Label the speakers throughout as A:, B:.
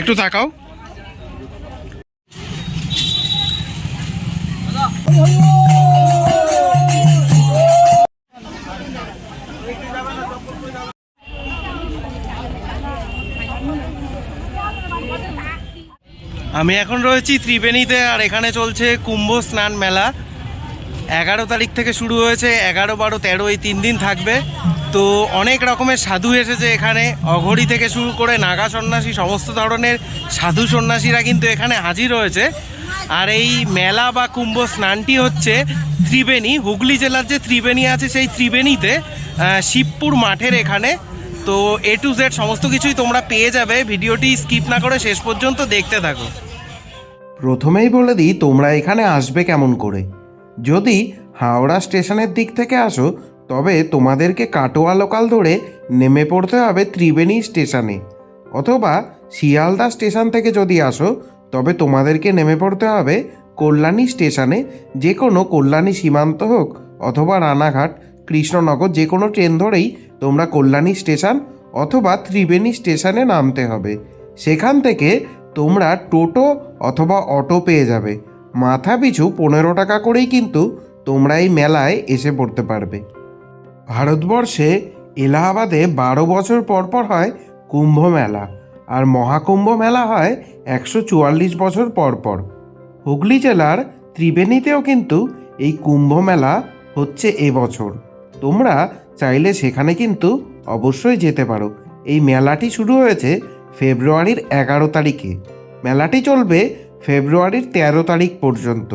A: একটু তাকাও। আমি এখন রয়েছি ত্রিবেণীতে আর এখানে চলছে কুম্ভ স্নান মেলা। এগারো তারিখ থেকে শুরু হয়েছে, এগারো, বারো, তেরো এই তিন দিন থাকবে। তো অনেক রকমের সাধু এসেছে এখানে। অঘড়ি থেকে শুরু করে নাগা সন্ন্যাসী, সমস্ত ধরনের সাধু সন্ন্যাসীরা কিন্তু এখানে হাজির হয়েছে। আর এই মেলা বা কুম্ভ স্নানটি হচ্ছে ত্রিবেণী, হুগলি জেলার যে ত্রিবেণী আছে সেই ত্রিবেণীতে শিবপুর মাঠের এখানে। তো এ টু জেড সমস্ত কিছুই তোমরা পেয়ে যাবে। ভিডিওটি স্কিপ না করে শেষ পর্যন্ত দেখতে থাকো। প্রথমেই বলে দিই তোমরা এখানে আসবে কেমন করে। যদি হাওড়া স্টেশনের দিক থেকে আসো তবে তোমাদেরকে কাটোয়া লোকাল ধরে নেমে পড়তে হবে ত্রিবেণী স্টেশনে। অথবা শিয়ালদা স্টেশন থেকে যদি আসো, তবে তোমাদেরকে নেমে পড়তে হবে কল্যাণী স্টেশনে। যে কোনো কল্যাণী সীমান্ত হোক অথবা রানাঘাট, কৃষ্ণনগর যে কোনো ট্রেন ধরেই তোমরা কল্যাণী স্টেশন অথবা ত্রিবেণী স্টেশনে নামতে হবে। সেখান থেকে তোমরা টোটো অথবা অটো পেয়ে যাবে। মাথা পিছু পনেরো টাকা করেই কিন্তু তোমরা এই মেলায় এসে পড়তে পারবে। ভারতবর্ষে এলাহাবাদে বারো বছর পর পর হয় কুম্ভ মেলা আর মহাকুম্ভ মেলা হয় একশো চুয়াল্লিশ বছর পর পর। হুগলি জেলার ত্রিবেণীতেও কিন্তু এই কুম্ভ মেলা হচ্ছে এবছর তোমরা চাইলে সেখানে কিন্তু অবশ্যই যেতে পারো। এই মেলাটি শুরু হয়েছে ফেব্রুয়ারির এগারো তারিখে। মেলাটি চলবে ফেব্রুয়ারির তেরো তারিখ পর্যন্ত।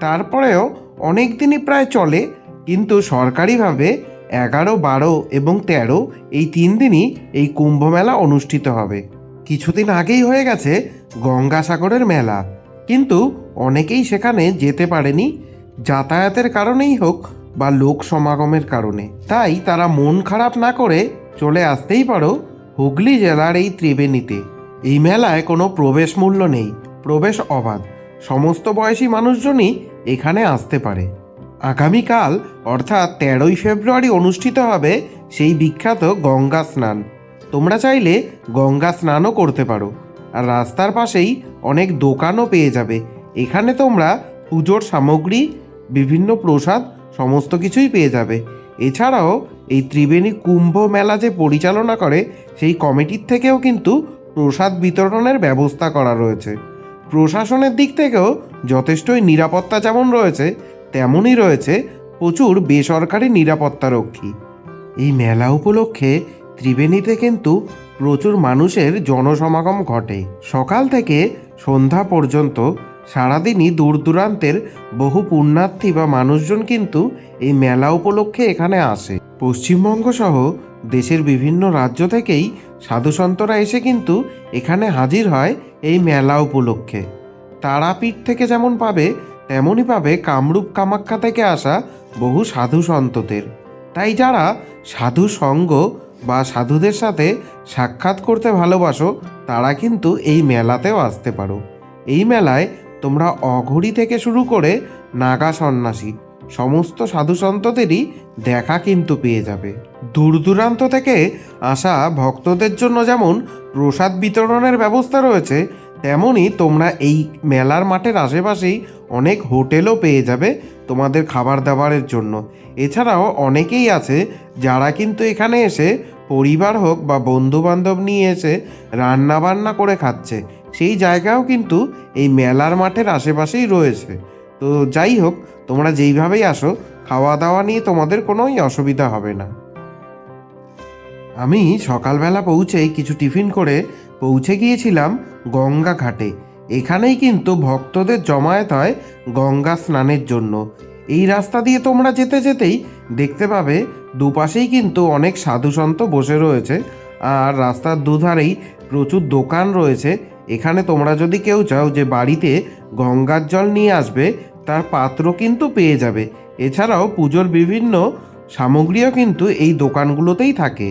A: তারপরেও অনেক দিনই প্রায় চলে, কিন্তু সরকারিভাবে এগারো, বারো এবং তেরো এই তিন দিনই এই কুম্ভ মেলা অনুষ্ঠিত হবে। কিছুদিন আগেই হয়ে গেছে গঙ্গাসাগরের মেলা। কিন্তু অনেকেই সেখানে যেতে পারেনি, যাতায়াতের কারণেই হোক বা লোক সমাগমের কারণে। তাই তারা মন খারাপ না করে চলে আসতেই পারো হুগলি জেলার এই ত্রিবেণীতে। এই মেলায় কোনো প্রবেশ মূল্য নেই, প্রবেশ অবাধ। সমস্ত বয়সী মানুষজনই এখানে আসতে পারে। আগামীকাল, অর্থাৎ তেরোই ফেব্রুয়ারি অনুষ্ঠিত হবে সেই বিখ্যাত গঙ্গা স্নান। তোমরা চাইলে গঙ্গা স্নানও করতে পারো। আর রাস্তার পাশেই অনেক দোকানও পেয়ে যাবে। এখানে তোমরা পুজোর সামগ্রী, বিভিন্ন প্রসাদ, সমস্ত কিছুই পেয়ে যাবে। এছাড়াও এই ত্রিবেণী কুম্ভ মেলা যে পরিচালনা করে, সেই কমিটির থেকেও কিন্তু প্রসাদ বিতরণের ব্যবস্থা করা রয়েছে। প্রশাসনের দিক থেকেও যথেষ্টই নিরাপত্তা যেমন রয়েছে তেমনই রয়েছে প্রচুর বেসরকারি নিরাপত্তারক্ষী এই মেলা উপলক্ষে ত্রিবেণীতে কিন্তু প্রচুর মানুষের জনসমাগম ঘটে। সকাল থেকে সন্ধ্যা পর্যন্ত সারাদিনই দূর দূরান্তের বহু পুণ্যার্থী বা মানুষজন কিন্তু এই মেলা উপলক্ষে এখানে আসে। পশ্চিমবঙ্গ সহ দেশের বিভিন্ন রাজ্য থেকেই সাধুসন্তরা এসে কিন্তু এখানে হাজির হয় এই মেলা উপলক্ষে। তারাপীঠ থেকে যেমন পাবে তেমনই পাবে কামরূপ কামাখ্যা থেকে আসা বহু সাধু সন্তদের তাই যারা সাধু সঙ্গ বা সাধুদের সাথে সাক্ষাৎ করতে ভালোবাসো, তারা কিন্তু এই মেলাতেও আসতে পারো। এই মেলায় তোমরা অঘড়ি থেকে শুরু করে নাগা সন্ন্যাসী, সমস্ত সাধু সন্তদেরই দেখা কিন্তু পেয়ে যাবে। দূর দূরান্ত থেকে আসা ভক্তদের জন্য যেমন প্রসাদ বিতরণের ব্যবস্থা রয়েছে তেমনই তোমরা এই মেলার মাঠের আশেপাশেই অনেক হোটেলও পেয়ে যাবে তোমাদের খাবার দাবারের জন্য। এছাড়াও অনেকেই আছে যারা কিন্তু এখানে এসে পরিবার হোক বা বন্ধু বান্ধব নিয়ে এসে রান্না বান্না করে খাচ্ছে। সেই জায়গাও কিন্তু এই মেলার মাঠের আশেপাশেই রয়েছে। তো যাই হোক, তোমরা যেইভাবেই আসো খাওয়া দাওয়া নিয়ে তোমাদের কোনোই অসুবিধা হবে না। আমি সকালবেলা পৌঁছেই কিছু টিফিন করে পৌঁছে গিয়েছিলাম গঙ্গা ঘাটে। এখানেই কিন্তু ভক্তদের জমায়েত হয় গঙ্গা স্নানের জন্য। এই রাস্তা দিয়ে তোমরা যেতে যেতেই দেখতে পাবে দুপাশেই কিন্তু অনেক সাধুসন্ত বসে রয়েছে। আর রাস্তার দুধারেই প্রচুর দোকান রয়েছে। এখানে তোমরা যদি কেউ চাও যে বাড়িতে গঙ্গার জল নিয়ে আসবে, তার পাত্র কিন্তু পেয়ে যাবে। এছাড়াও পুজোর বিভিন্ন সামগ্রীও কিন্তু এই দোকানগুলোতেই থাকে।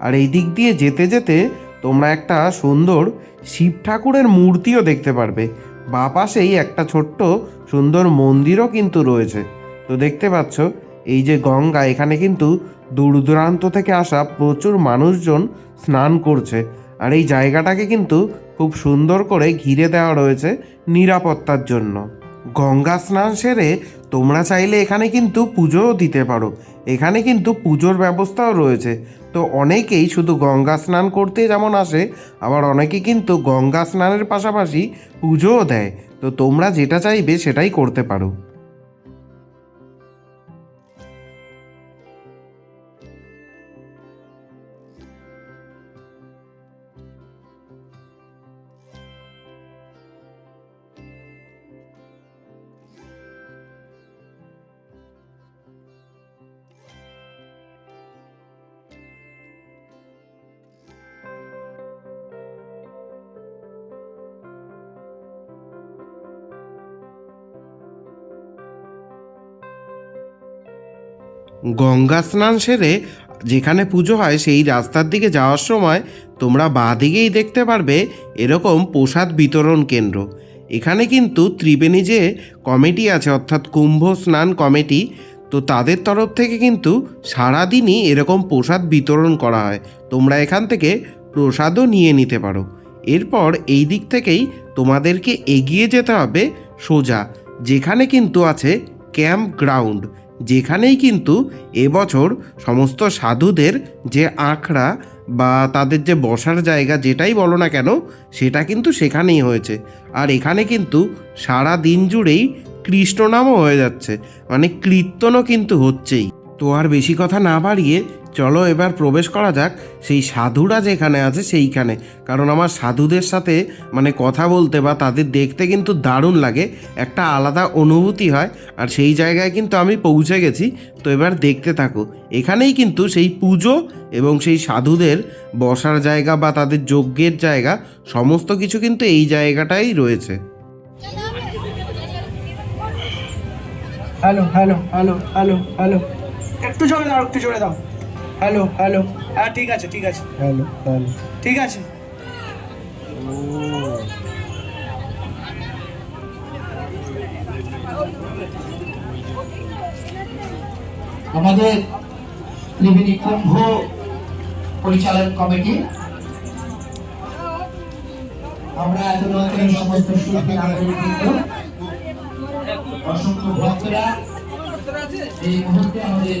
A: আর এই দিক দিয়ে যেতে যেতে তোমরা একটা সুন্দর শিব ঠাকুরের মূর্তিও দেখতে পারবে। বা পাশেই একটা ছোট্ট সুন্দর মন্দিরও কিন্তু রয়েছে। তো দেখতে পাচ্ছ, এই যে গঙ্গা, এখানে কিন্তু দূর দূরান্ত থেকে আসা প্রচুর মানুষজন স্নান করছে। আর এই জায়গাটাকে কিন্তু খুব সুন্দর করে ঘিরে দেওয়া রয়েছে নিরাপত্তার জন্য। গঙ্গা স্নান সেরে তোমরা চাইলে এখানে কিন্তু পুজোও দিতে পারো। এখানে কিন্তু পুজোর ব্যবস্থাও রয়েছে। তো অনেকেই শুধু গঙ্গা স্নান করতে যেমন আসে, আবার অনেকে কিন্তু গঙ্গা স্নানের পাশাপাশি পুজোও দেয়। তো তোমরা যেটা চাইবে সেটাই করতে পারো। গঙ্গা স্নান সেরে যেখানে পুজো হয় সেই রাস্তার দিকে যাওয়ার সময় তোমরা বাঁ দিকেই দেখতে পারবে এরকম প্রসাদ বিতরণ কেন্দ্র। এখানে কিন্তু ত্রিবেণী যে কমিটি আছে, অর্থাৎ কুম্ভ স্নান কমিটি, তো তাদের তরফ থেকে কিন্তু সারাদিনই এরকম প্রসাদ বিতরণ করা হয়। তোমরা এখান থেকে প্রসাদও নিয়ে নিতে পারো। এরপর এই দিক থেকেই তোমাদেরকে এগিয়ে যেতে হবে সোজা, যেখানে কিন্তু আছে ক্যাম্প গ্রাউন্ড যেখানেই কিন্তু এবছর সমস্ত সাধুদের যে আখড়া বা তাদের যে বসার জায়গা যেটাই বলো না কেন, সেটা কিন্তু সেখানেই হয়েছে। আর এখানে কিন্তু সারা দিন জুড়েই কৃষ্ণনামও হয়ে যাচ্ছে। মানে কীর্তনও কিন্তু হচ্ছেই। তো আর বেশি কথা না বাড়িয়ে চলো এবার প্রবেশ করা যাক। সেই সাধুরা যেখানে আছে সেইখানে। কারণ আমার সাধুদের সাথে মানে কথা বলতে বা তাদের দেখতে কিন্তু দারুণ লাগে। একটা আলাদা অনুভূতি হয়। আর সেই জায়গায় কিন্তু আমি পৌঁছে গেছি। তো এবার দেখতে থাকো। এখানেই কিন্তু সেই পুজো এবং সেই সাধুদের বসার জায়গা বা তাদের যজ্ঞের জায়গা, সমস্ত কিছু কিন্তু এই জায়গাটাই রয়েছে।
B: Hello hello hello hello hello. একটু জোরে দাও, একটু জোরে দাও। হ্যালো হ্যালো হ্যাঁ ঠিক আছে ঠিক আছে। হ্যালো হ্যালো ঠিক আছে।
C: আমাদের ত্রিবেণী কুম্ভ পরিচালন কমিটি। আমরা এত অঞ্চলের সমস্ত শিল্পী নাগরিকবৃন্দ অসংখ্য ভক্তরা এই মুহূর্তে আমাদের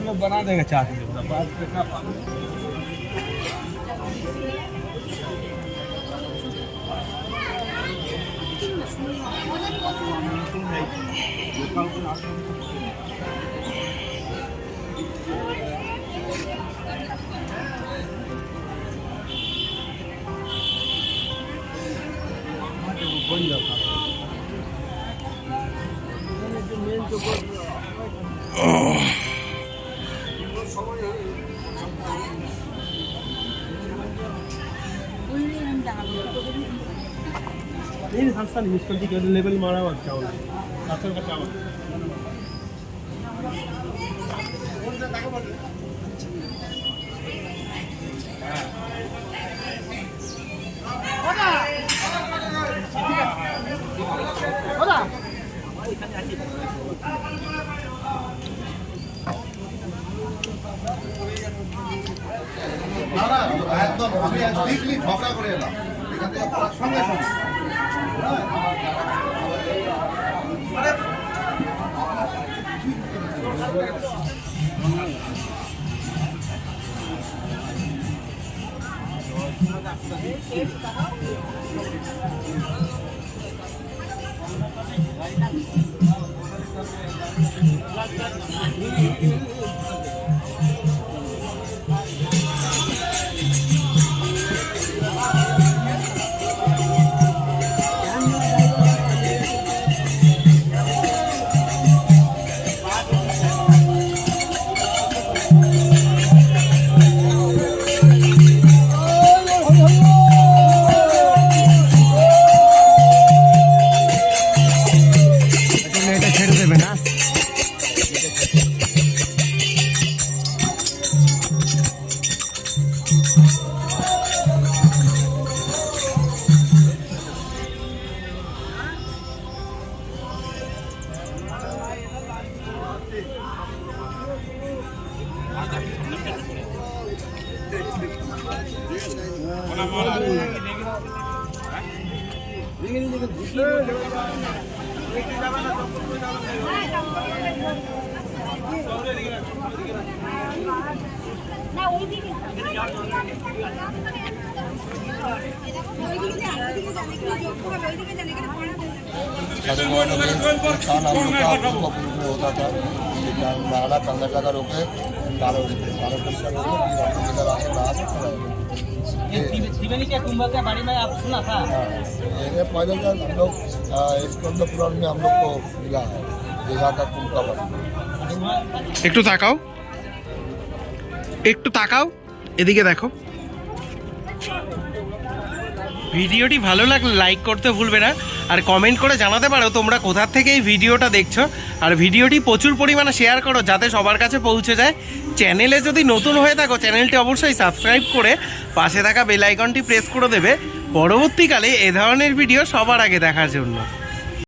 C: वो
B: बना देगा चाट Thank. నేను సంస్థ మిస్కొంటికి లెవెల్ మారవచ్చు కావాలి అసలు కావాలి না না একদম,
D: আমি ডিপলি করে এলাম। এখান থেকে সঙ্গে সঙ্গে। সঙ্গে
A: এটা
E: এখানে পড়া
D: साढ़े नौ बजे नुकसान हम लोग का पूर्व पूर्व में होता था कि नाला करने लगा रोके बारह बारह बजे रोके फिर हम लोग इधर आके नहा के खड़ा हो गए। ये-
F: त्रिवेणी के कुंभ के बारे में आप सुना था
D: हाँ, ये पहले का हम लोग स्कंद पुराण में हम लोग को मिला है दीघा का कुंभ का बारे
A: একটু তাকাও একটু তাকাও এদিকে দেখো ভিডিওটি ভালো লাগলে লাইক করতে ভুলবে না আর কমেন্ট করে জানাতে পারো তোমরা কোথা থেকে এই ভিডিওটা দেখছো আর ভিডিওটি প্রচুর পরিমাণে শেয়ার করো যাতে সবার কাছে পৌঁছে যায় চ্যানেলে যদি নতুন হয়ে থাকো, চ্যানেলটি অবশ্যই সাবস্ক্রাইব করে পাশে থাকা বেল আইকনটি প্রেস করে দেবে। পরবর্তীকালে এ ধরনের ভিডিও সবার আগে দেখার জন্য।